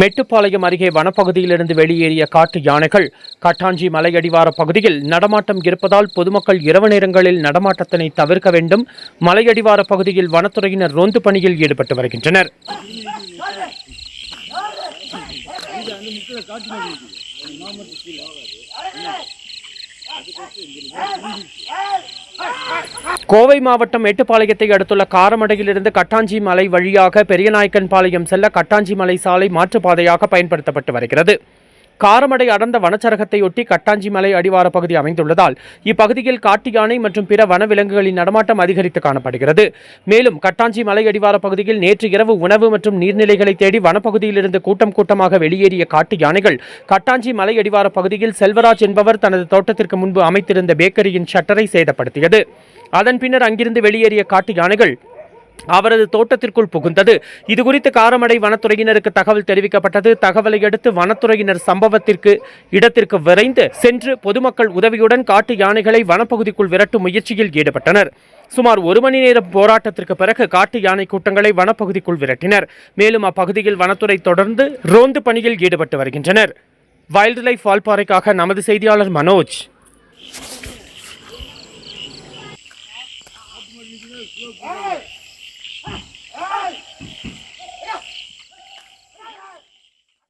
மெட்டுப்பாளையம் அருகே வனப்பகுதியிலிருந்து வெளியேறிய காட்டு யானைகள் காட்டாஞ்சி மலையடிவார பகுதியில் நடமாட்டம் இருப்பதால் பொதுமக்கள் இரவு நேரங்களில் நடமாட்டத்தினை தவிர்க்க வேண்டும். மலையடிவார பகுதியில் வனத்துறையினர் ரோந்து பணியில் ஈடுபட்டு வருகின்றனர். கோவை மாவட்டம் மேட்டுப்பாளையத்தை அடுத்துள்ள காரமடையிலிருந்து கட்டாஞ்சி மலை வழியாக பெரியநாயக்கன் பாளையம் செல்ல கட்டாஞ்சி மலை சாலை மாற்றுப்பாதையாக பயன்படுத்தப்பட்டு வருகிறது. காரமடை அடர்ந்த வனச்சரகத்தையொட்டி கட்டாஞ்சி மலை அடிவார பகுதி அமைந்துள்ளதால் இப்பகுதியில் காட்டு யானை மற்றும் பிற வனவிலங்குகளின் நடமாட்டம் அதிகரித்து காணப்படுகிறது. மேலும் கட்டாஞ்சி மலை அடிவார பகுதியில் நேற்று இரவு உணவு மற்றும் நீர்நிலைகளை தேடி வனப்பகுதியிலிருந்து கூட்டம் கூட்டமாக வெளியேறிய காட்டு யானைகள் கட்டாஞ்சி மலை அடிவார பகுதியில் செல்வராஜ் என்பவர் தனது தோட்டத்திற்கு முன்பு அமைத்திருந்த பேக்கரியின் ஷட்டரை சேதப்படுத்தியது. அதன் பின்னர் அங்கிருந்து வெளியேறிய காட்டு யானைகள் அவரது தோட்டத்திற்குள் புகுந்தது. இதுகுறித்து காரமடை வனத்துறையினருக்கு தகவல் தெரிவிக்கப்பட்டது. தகவலை அடுத்து வனத்துறையினர் சம்பவத்திற்கு இடத்திற்கு விரைந்து சென்று பொதுமக்கள் உதவியுடன் காட்டு யானைகளை வனப்பகுதிக்குள் விரட்டும் முயற்சியில் ஈடுபட்டனர். சுமார் ஒரு மணி நேரம் போராட்டத்திற்கு பிறகு காட்டு யானை கூட்டங்களை வனப்பகுதிக்குள் விரட்டினர். மேலும் அப்பகுதியில் வனத்துறை தொடர்ந்து ரோந்து பணியில் ஈடுபட்டு வருகின்றனர். வைல்டு லைஃப் வால்பாறைக்காக நமது செய்தியாளர் மனோஜ். Hey! い。